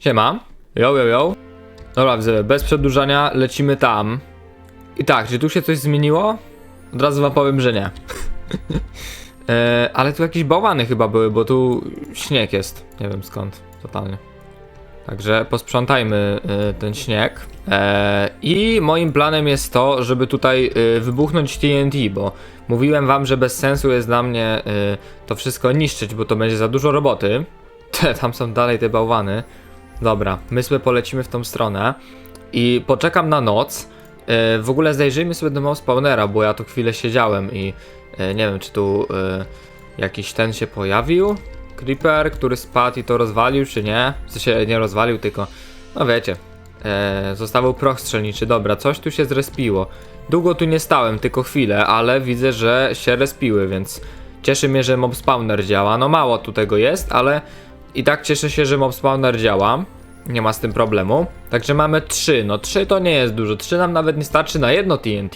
Siema. Yo, yo, yo. Dobra, widzowie, bez przedłużania lecimy tam. I tak, czy tu się coś zmieniło? Od razu wam powiem, że nie. e, ale tu jakieś bałwany chyba były, bo tu śnieg jest. Nie wiem skąd, totalnie. Także posprzątajmy e, ten śnieg. E, I moim planem jest to, żeby tutaj e, wybuchnąć TNT, bo mówiłem wam, że bez sensu jest dla mnie e, to wszystko niszczyć, bo to będzie za dużo roboty. Te, tam są dalej te bałwany. Dobra, my sobie polecimy w tą stronę i poczekam na noc. E, w ogóle zajrzyjmy sobie do spawnera, bo ja tu chwilę siedziałem i e, nie wiem, czy tu e, jakiś ten się pojawił. Creeper, który spadł i to rozwalił, czy nie? W sensie nie rozwalił, tylko, no wiecie, e, zostawał proch strzelniczy. Dobra, coś tu się zrespiło. Długo tu nie stałem, tylko chwilę, ale widzę, że się respiły, więc cieszy mnie, że mob spawner działa. No mało tu tego jest, ale i tak cieszę się, że mob spawner działa. Nie ma z tym problemu. Także mamy 3. No 3 to nie jest dużo. 3 nam nawet nie starczy na jedno TNT.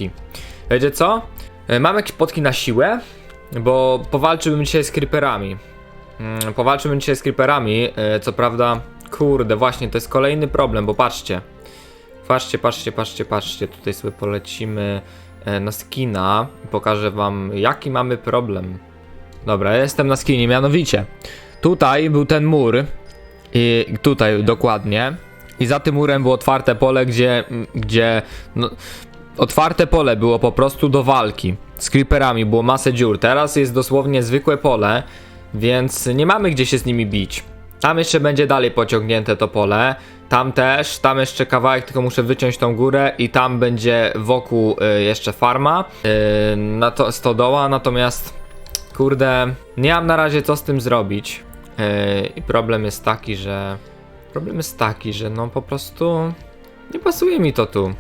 Wiecie co? E, Mam jakieś potki na siłę, bo powalczyłbym dzisiaj z creeperami. Mm, Powalczyłbym dzisiaj z creeperami. e, Co prawda, kurde, właśnie to jest kolejny problem, bo patrzcie. Patrzcie, patrzcie, patrzcie, patrzcie. Tutaj sobie polecimy e, na skina. Pokażę wam, jaki mamy problem. Dobra, jestem na skinie, mianowicie. Tutaj był ten mur. I tutaj dokładnie. I za tym murem było otwarte pole, gdzie. gdzie no, otwarte pole było po prostu do walki. Z creeperami było masę dziur. Teraz jest dosłownie zwykłe pole, więc nie mamy gdzie się z nimi bić. Tam jeszcze będzie dalej pociągnięte to pole. Tam też, tam jeszcze kawałek, tylko muszę wyciąć tą górę i tam będzie wokół y, jeszcze farma. Y, na to stodoła, natomiast kurde, nie mam na razie co z tym zrobić. Yy, I problem jest taki, że. Problem jest taki, że no po prostu. Nie pasuje mi to tu.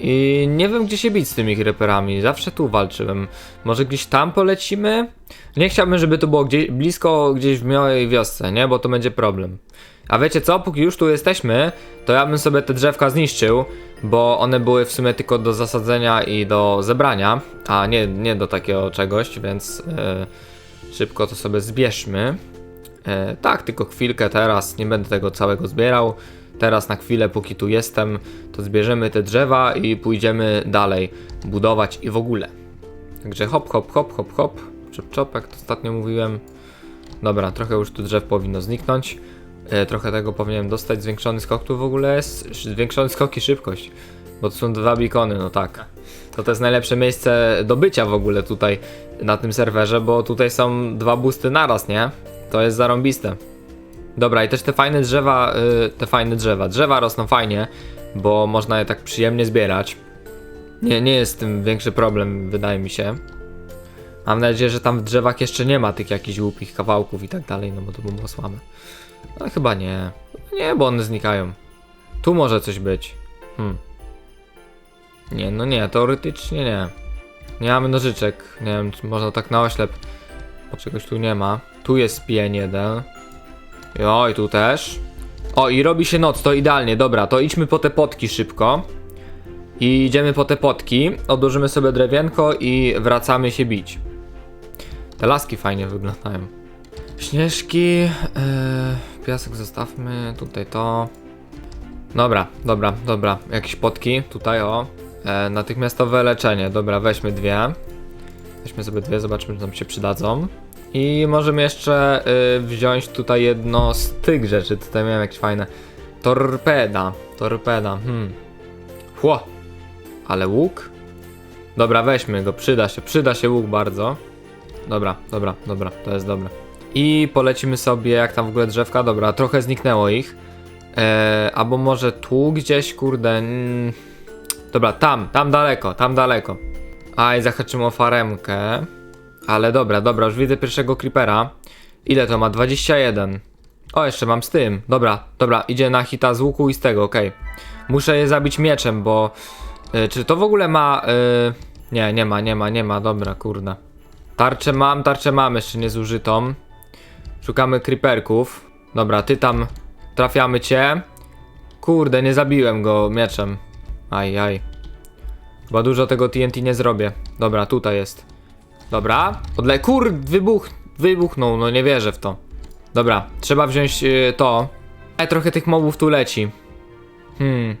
I nie wiem gdzie się bić z tymi creeperami. Zawsze tu walczyłem. Może gdzieś tam polecimy? Nie chciałbym, żeby to było gdzieś, blisko gdzieś w mojej wiosce, nie? Bo to będzie problem. A wiecie co? Póki już tu jesteśmy, to ja bym sobie te drzewka zniszczył, bo one były w sumie tylko do zasadzenia i do zebrania, a nie, nie do takiego czegoś, więc yy, szybko to sobie zbierzmy. E, tak, tylko chwilkę teraz, nie będę tego całego zbierał. Teraz na chwilę, póki tu jestem, to zbierzemy te drzewa i pójdziemy dalej budować i w ogóle. Także hop, hop, hop, hop, hop. Czop, czop, jak to ostatnio mówiłem. Dobra, trochę już tu drzew powinno zniknąć. E, trochę tego powinienem dostać. Zwiększony skok tu w ogóle jest. Sz- Zwiększony skok i szybkość. Bo to są dwa bikony, no tak. To to jest najlepsze miejsce do bycia w ogóle tutaj na tym serwerze, bo tutaj są dwa busty naraz, nie? To jest zarąbiste. Dobra, i też te fajne drzewa, y, te fajne drzewa. Drzewa rosną fajnie, bo można je tak przyjemnie zbierać. Nie, nie jest tym większy problem, wydaje mi się. Mam nadzieję, że tam w drzewach jeszcze nie ma tych jakichś głupich kawałków i tak dalej, no bo to by było słabe. Ale chyba nie. Nie, bo one znikają. Tu może coś być. Hmm. Nie, no nie, teoretycznie nie. Nie mamy nożyczek. Nie wiem, czy można tak na oślep. Bo czegoś tu nie ma. Tu jest pień jeden. Jo, i tu też. O, i robi się noc, to idealnie. Dobra, to idźmy po te potki szybko. I idziemy po te potki. Odłożymy sobie drewienko i wracamy się bić. Te laski fajnie wyglądają. Śnieżki. Yy, piasek zostawmy. Tutaj to. Dobra, dobra, dobra. Jakieś potki. Tutaj o. E, natychmiastowe leczenie. Dobra, weźmy dwie. Weźmy sobie dwie, zobaczmy, czy nam się przydadzą. I możemy jeszcze y, wziąć tutaj jedno z tych rzeczy. Tutaj miałem jakieś fajne. Torpeda. Torpeda. Hmm. Chło. Ale łuk? Dobra, weźmy go. Przyda się. Przyda się łuk bardzo. Dobra, dobra, dobra. To jest dobre. I polecimy sobie, jak tam w ogóle drzewka. Dobra, trochę zniknęło ich. E, albo może tu gdzieś, kurde. Mm. Dobra, tam, tam daleko, tam daleko. Aj, zahaczymy o faremkę. Ale dobra, dobra, już widzę pierwszego creepera. Ile to ma? 21. O, jeszcze mam z tym. Dobra, dobra, idzie na hita z łuku i z tego, okej. Muszę je zabić mieczem, bo... y, czy to w ogóle ma... y, nie, nie ma, nie ma, nie ma, dobra, kurde. Tarczę mam, tarczę mam jeszcze niezużytą. Szukamy creeperków. Dobra, ty tam... Trafiamy cię. Kurde, nie zabiłem go mieczem. Aj, aj. Chyba dużo tego TNT nie zrobię. Dobra, tutaj jest. Dobra. Odle... Kur... Wybuch... Wybuchnął, no nie wierzę w to. Dobra, trzeba wziąć y, to. Ale trochę tych mobów tu leci. Hmm.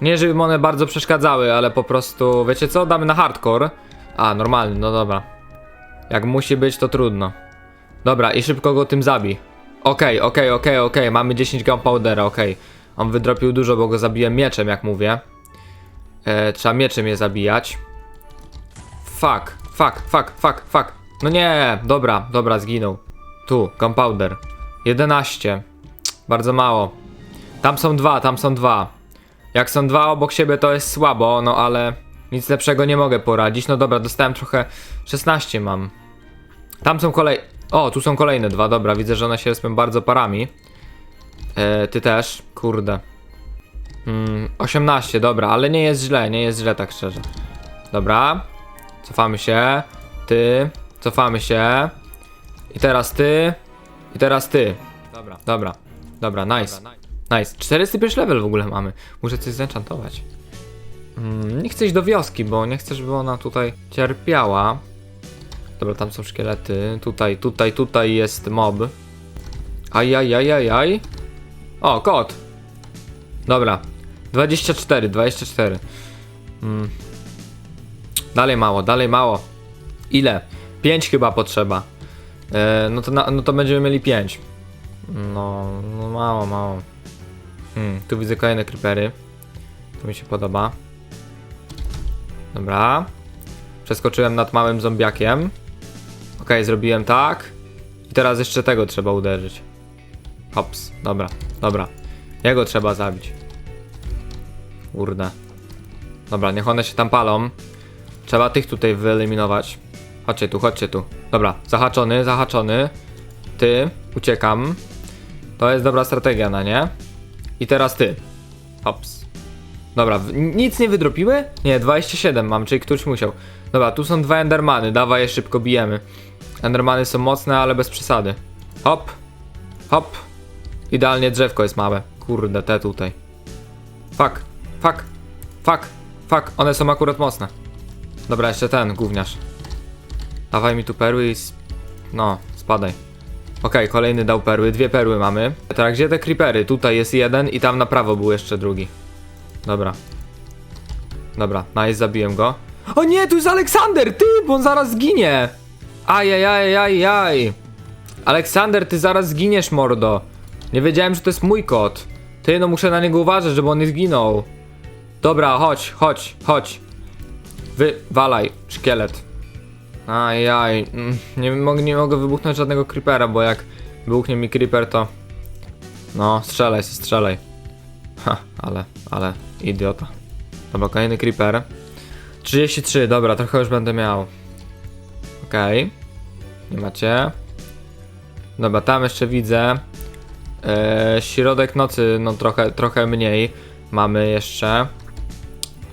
Nie, żeby one bardzo przeszkadzały, ale po prostu, wiecie co, damy na hardcore. A, normalny, no dobra. Jak musi być, to trudno. Dobra, i szybko go tym zabij. Okej, okej, okej, okej, mamy 10 gunpowdera, okej. On wydropił dużo, bo go zabiłem mieczem, jak mówię. E, trzeba mieczem je zabijać. Fuck, fuck, fuck, fuck, fuck. No nie, dobra, dobra, zginął. Tu, gunpowder. 11. Bardzo mało. Tam są dwa, tam są dwa. Jak są dwa obok siebie, to jest słabo, no ale nic lepszego nie mogę poradzić. No dobra, dostałem trochę. 16 mam. Tam są kolej. O, tu są kolejne dwa, dobra, widzę, że one się respią bardzo parami. E, ty też, kurde. Mm, 18, dobra, ale nie jest źle, nie jest źle, tak szczerze. Dobra. Cofamy się. Ty. Cofamy się. I teraz ty. I teraz ty. Dobra, dobra. Dobra, nice. Nice. 41 level w ogóle mamy. Muszę coś zenchantować. Mm, nie chcę iść do wioski, bo nie chcę, żeby ona tutaj cierpiała. Dobra, tam są szkielety. Tutaj, tutaj, tutaj jest mob. Ajajajajaj. O, kot. Dobra. 24, 24. Mm. Dalej mało, dalej mało. Ile? 5 chyba potrzeba. E, no, to na, no to będziemy mieli 5. No, no mało, mało. Hmm, tu widzę kolejne creepery. To mi się podoba. Dobra. Przeskoczyłem nad małym zombiakiem. Ok, zrobiłem tak. I teraz jeszcze tego trzeba uderzyć. Hops, dobra, dobra. Jego trzeba zabić. Kurde. Dobra, niech one się tam palą. Trzeba tych tutaj wyeliminować. Chodźcie tu, chodźcie tu. Dobra, zahaczony, zahaczony. Ty, uciekam. To jest dobra strategia, na nie? I teraz ty. Hops. Dobra, nic nie wydropiły? Nie, 27 mam, czyli ktoś musiał. Dobra, tu są dwa endermany, dawaj je szybko bijemy. Endermany są mocne, ale bez przesady. Hop. Hop. Idealnie drzewko jest małe. Kurde, te tutaj. Fuck. Fuck. Fuck. Fuck. One są akurat mocne. Dobra, jeszcze ten, gówniarz. Dawaj mi tu perły i... No, spadaj. Okej, kolejny dał perły, dwie perły mamy. Tak, gdzie te creepery? Tutaj jest jeden i tam na prawo był jeszcze drugi. Dobra. Dobra, nice, zabiłem go. O nie, tu jest Aleksander, ty, bo on zaraz zginie. Ajajajajaj. Aleksander, ty zaraz zginiesz, mordo. Nie wiedziałem, że to jest mój kot. Ty, no muszę na niego uważać, żeby on nie zginął. Dobra, chodź, chodź, chodź. Wywalaj, szkielet. Ajaj, mm, nie, nie mogę wybuchnąć żadnego creepera, bo jak wybuchnie mi creeper, to... No, strzelaj, strzelaj. Ha, ale, ale, idiota. Dobra, kolejny creeper. 33, dobra, trochę już będę miał. Okej. Nie macie. Dobra, tam jeszcze widzę. Eee, środek nocy, no trochę, trochę mniej. Mamy jeszcze.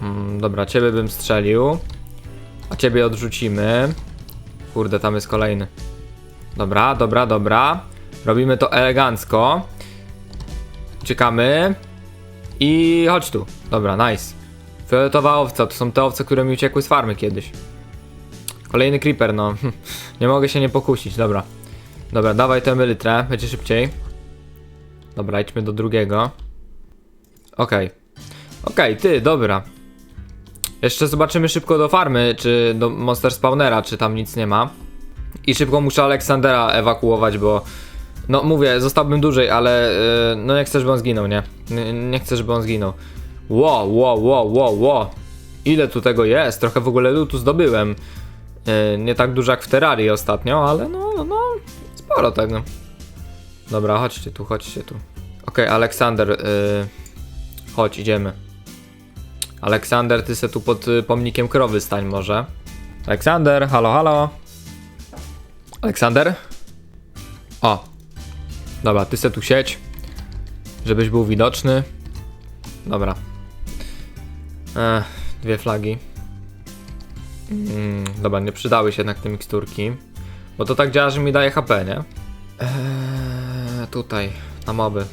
Mm, dobra, ciebie bym strzelił. A ciebie odrzucimy. Kurde, tam jest kolejny. Dobra, dobra, dobra. Robimy to elegancko. Czekamy. I chodź tu. Dobra, nice. Fioletowa owca, to są te owce, które mi uciekły z farmy kiedyś. Kolejny creeper, no. nie mogę się nie pokusić, dobra. Dobra, dawaj tę elytrę, będzie szybciej. Dobra, idźmy do drugiego. Okej. Okej, ty, dobra. Jeszcze zobaczymy szybko do farmy, czy do Monster Spawnera, czy tam nic nie ma. I szybko muszę Aleksandera ewakuować, bo... No mówię, zostałbym dłużej, ale yy, no nie chcę, żeby on zginął, nie? nie? Nie chcę, żeby on zginął. Wow, wow, wow, wow, wow. Ile tu tego jest? Trochę w ogóle lutu zdobyłem. Yy, nie tak dużo jak w Terrarii ostatnio, ale no, no, sporo tego. Dobra, chodźcie tu, chodźcie tu. Okej, Aleksander, yy, chodź, idziemy. Aleksander, ty se tu pod y, pomnikiem krowy stań może. Aleksander, halo, halo. Aleksander? O. Dobra, ty se tu siedź. Żebyś był widoczny. Dobra. Ech, dwie flagi. Mm, dobra, nie przydały się jednak te miksturki. Bo to tak działa, że mi daje HP, nie? Eee, tutaj, na moby.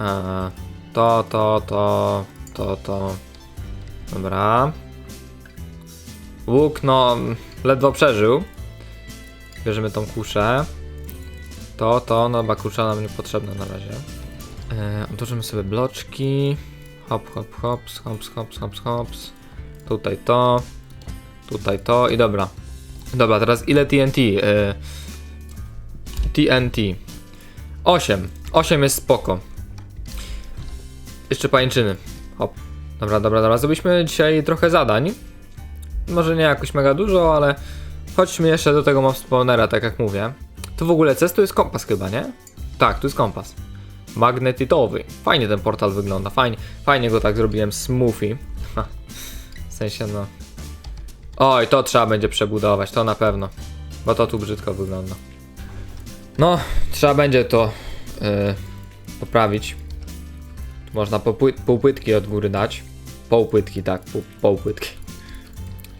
Eee, to, to, to, to, to. Dobra. Łuk, no, ledwo przeżył. Bierzemy tą kuszę. To, to, no bakucza nam niepotrzebna na razie. Odłożymy sobie bloczki. Hop, hop, hops, hops, hops, hops, hops. Tutaj to. Tutaj to i dobra. Dobra, teraz ile TNT? E, TNT. 8. 8 jest spoko. Jeszcze pańczyny. Hop. Dobra, dobra, dobra. Zrobiliśmy dzisiaj trochę zadań. Może nie jakoś mega dużo, ale chodźmy jeszcze do tego mob tak jak mówię. Tu w ogóle CES to jest kompas chyba, nie? Tak, tu jest kompas. Magnetitowy. Fajnie ten portal wygląda, fajnie, fajnie go tak zrobiłem, smoothie. Ha. W sensie no... Oj, to trzeba będzie przebudować, to na pewno. Bo to tu brzydko wygląda. No, trzeba będzie to yy, poprawić. Można półpłytki od góry dać. Półpłytki, tak, pół, półpłytki.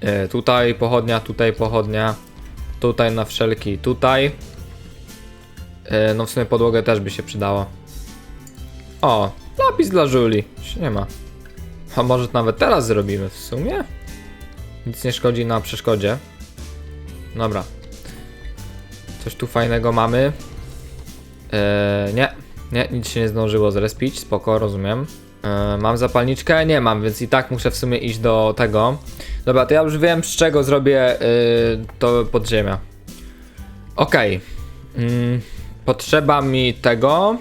Yy, tutaj pochodnia, tutaj pochodnia. Tutaj na wszelki, tutaj. Yy, no w sumie podłogę też by się przydało. O, napis dla. Już nie ma. A może nawet teraz zrobimy w sumie? Nic nie szkodzi na przeszkodzie. Dobra. Coś tu fajnego mamy. Eee, nie, nie, nic się nie zdążyło zrespić, spoko, rozumiem. Eee, mam zapalniczkę? Nie mam, więc i tak muszę w sumie iść do tego. Dobra, to ja już wiem z czego zrobię yy, to podziemia. Okej. Mm, potrzeba mi tego.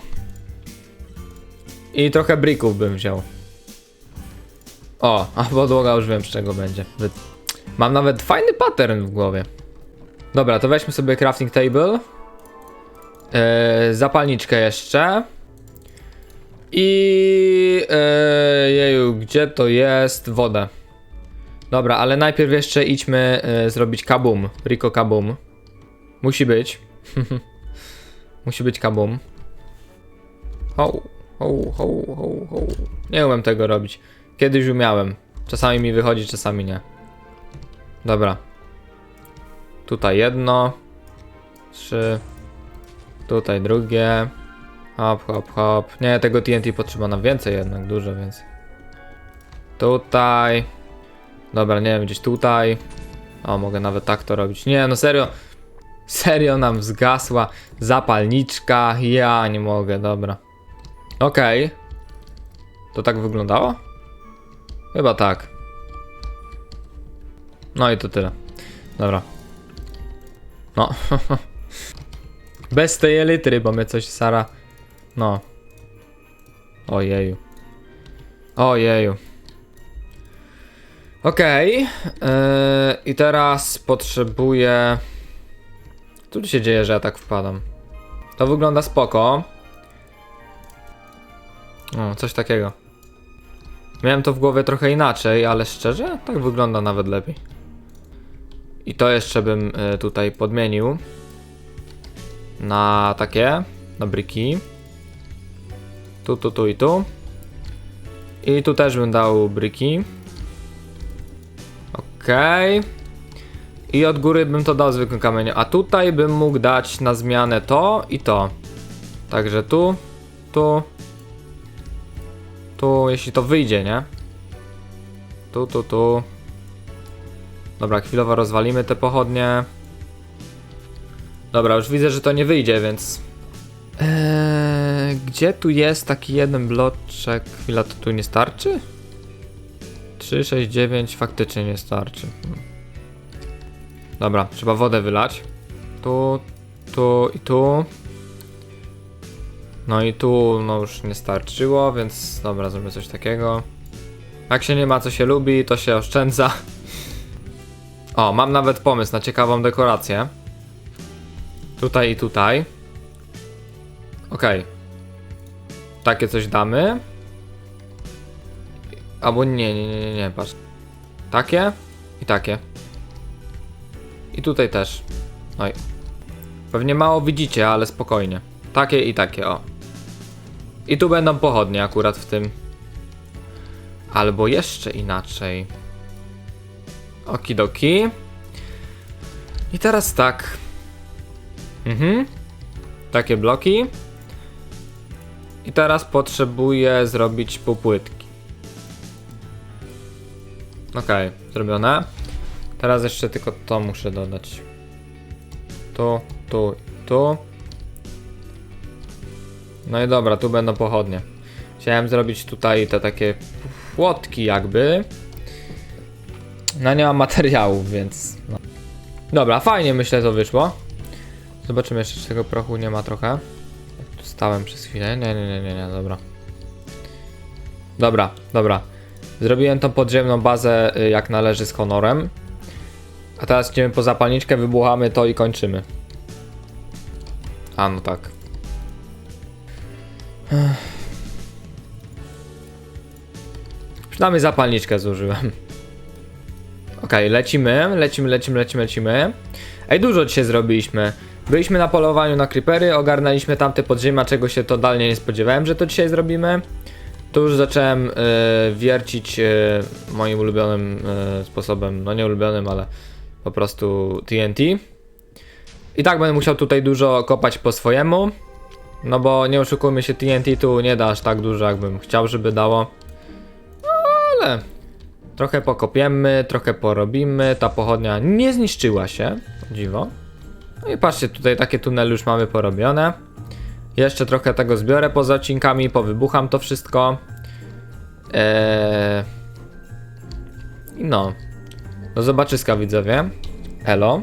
I trochę brików bym wziął. O, a podłoga już wiem z czego będzie. Mam nawet fajny pattern w głowie. Dobra, to weźmy sobie crafting table. Yy, zapalniczkę jeszcze. I yy, jeju, gdzie to jest? Wodę. Dobra, ale najpierw jeszcze idźmy yy, zrobić kabum. Rico kabum. Musi być. Musi być kabum. Ho, ho, ho, ho, ho. Nie umiem tego robić. Kiedyś umiałem. Czasami mi wychodzi, czasami nie. Dobra. Tutaj jedno. Trzy. Tutaj drugie. Hop, hop, hop. Nie, tego TNT potrzeba na więcej jednak, dużo więcej. Tutaj. Dobra, nie wiem, gdzieś tutaj. O, mogę nawet tak to robić. Nie, no serio. Serio nam zgasła zapalniczka. Ja nie mogę, dobra. Okej. To tak wyglądało? Chyba tak. No i to tyle. Dobra. No. Bez tej elitry, bo my coś Sara. No. Ojeju. Ojeju. Okej. Yy, I teraz potrzebuję. Co tu się dzieje, że ja tak wpadam? To wygląda spoko. O, coś takiego. Miałem to w głowie trochę inaczej, ale szczerze, tak wygląda nawet lepiej. I to jeszcze bym y, tutaj podmienił na takie, na briki. Tu, tu, tu i tu. I tu też bym dał briki. Okej. I od góry bym to dał zwykłym kamieniem. A tutaj bym mógł dać na zmianę to i to. Także tu, tu, tu, jeśli to wyjdzie, nie? Tu, tu, tu. Dobra, chwilowo rozwalimy te pochodnie. Dobra, już widzę, że to nie wyjdzie, więc... Eee, gdzie tu jest taki jeden bloczek? Chwila, to tu nie starczy? 3, 6, 9 faktycznie nie starczy. Hmm. Dobra, trzeba wodę wylać. Tu, tu i tu. No i tu no już nie starczyło, więc dobra, zrobimy coś takiego. Jak się nie ma co się lubi, to się oszczędza. O, mam nawet pomysł na ciekawą dekorację. Tutaj i tutaj. Okej. Takie coś damy. Albo nie, nie, nie, nie, nie, patrz. Takie i takie. I tutaj też. Oj. Pewnie mało widzicie, ale spokojnie. Takie i takie, o. I tu będą pochodnie akurat w tym. Albo jeszcze inaczej. Okidoki. I teraz tak. Mhm. Takie bloki. I teraz potrzebuję zrobić półpłytki. Okej, zrobione. Teraz jeszcze tylko to muszę dodać. Tu, tu, tu. No i dobra, tu będą pochodnie. Chciałem zrobić tutaj te takie płotki jakby. No nie mam materiałów, więc... No. Dobra, fajnie myślę to wyszło. Zobaczymy jeszcze, czy tego prochu nie ma trochę. Jak tu stałem przez chwilę. Nie, nie, nie, nie, nie, dobra. Dobra, dobra. Zrobiłem tą podziemną bazę y, jak należy z honorem. A teraz idziemy po zapalniczkę, wybuchamy to i kończymy. A no tak. Przynajmniej zapalniczkę zużyłem. Okej, lecimy, lecimy, lecimy, lecimy, lecimy. Ej, dużo dzisiaj zrobiliśmy. Byliśmy na polowaniu na creepery, ogarnęliśmy tamte podziemia, czego się totalnie nie spodziewałem, że to dzisiaj zrobimy. Tu już zacząłem e, wiercić e, moim ulubionym e, sposobem, no nie ulubionym, ale po prostu TNT. I tak będę musiał tutaj dużo kopać po swojemu. No bo nie oszukujmy się, TNT tu nie da aż tak dużo, jakbym chciał, żeby dało. No ale trochę pokopiemy, trochę porobimy. Ta pochodnia nie zniszczyła się, dziwo. No i patrzcie, tutaj takie tunele już mamy porobione. Jeszcze trochę tego zbiorę poza odcinkami, powybucham to wszystko. Eee... No. Do zobaczyska widzowie. Elo.